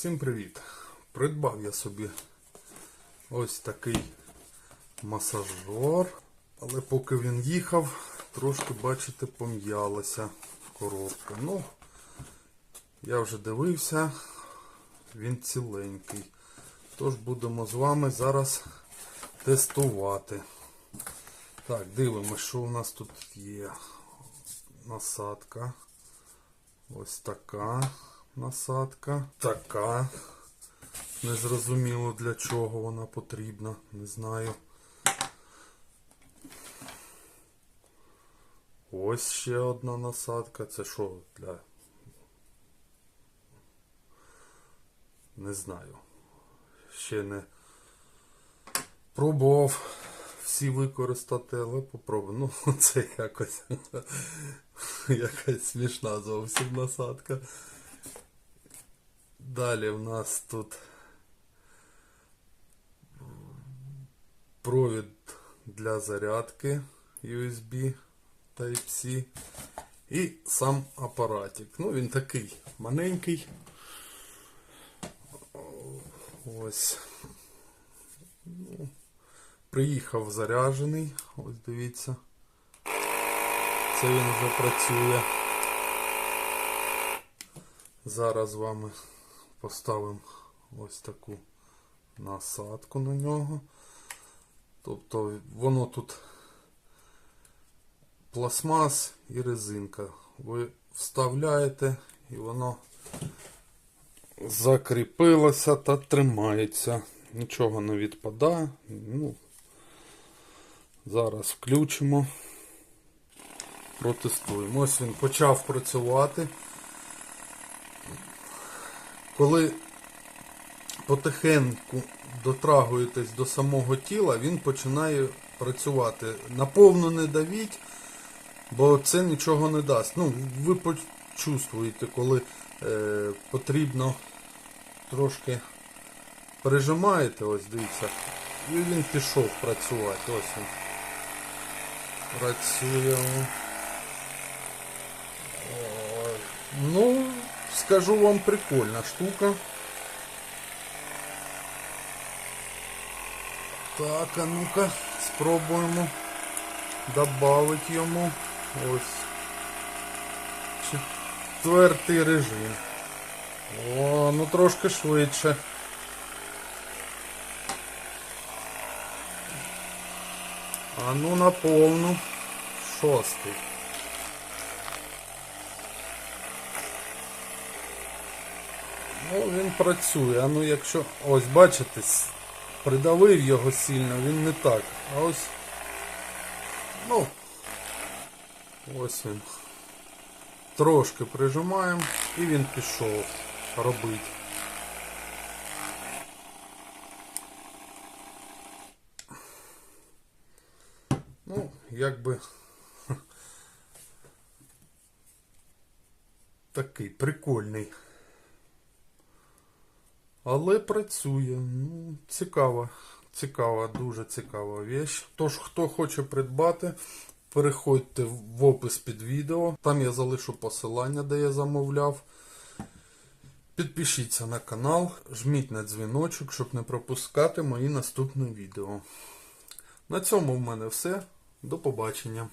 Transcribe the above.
Всім привіт! Придбав я собі ось такий масажер, але поки він їхав, трошки, бачите, пом'ялася коробка. Ну, я вже дивився, він ціленький. Тож будемо з вами зараз тестувати. Так, дивимося, що у нас тут є. Насадка. Ось така насадка. Така. Незрозуміло для чого вона потрібна. Не знаю. Ось ще одна насадка. Це що для. Не знаю. Ще не пробував всі використати, але попробую. Ну, це якось якась смішна зовсім насадка. Далі в нас тут провід для зарядки USB Type-C і сам апаратик. Ну, він такий маленький. Ось. Ну, приїхав заряджений. Ось дивіться. Це він вже працює. Зараз з вами поставимо ось таку насадку на нього. Тобто воно тут пластмас і резинка. Ви вставляєте і воно закріпилося та тримається. Нічого не відпадає. Ну, зараз включимо. Протестуємо. Ось він почав працювати. Коли потихеньку дотрагуєтесь до самого тіла, він починає працювати. Наповну не давіть, бо це нічого не дасть. Ну, ви почувствуєте, коли е, потрібно трошки прижимаєте, ось дивіться, і він пішов працювати. Ось він. Працює. Ну, скажу вам прикольна штука. Так, а ну-ка, спробуємо добавити йому ось четвертий режим. О, ну трошки швидше. А ну на повну. Шостий. Ну, він працює. А ну якщо... Ось, бачите, придавив його сильно, він не так. А ось. Ну. Ось він. Трошки прижимаємо і він пішов робити. Ну, якби такий прикольний. Але працює. Ну, цікава, цікава, дуже цікава вещь. Тож, хто хоче придбати, переходьте в опис під відео. Там я залишу посилання, де я замовляв. Підпишіться на канал, жміть на дзвіночок, щоб не пропускати мої наступні відео. На цьому в мене все. До побачення.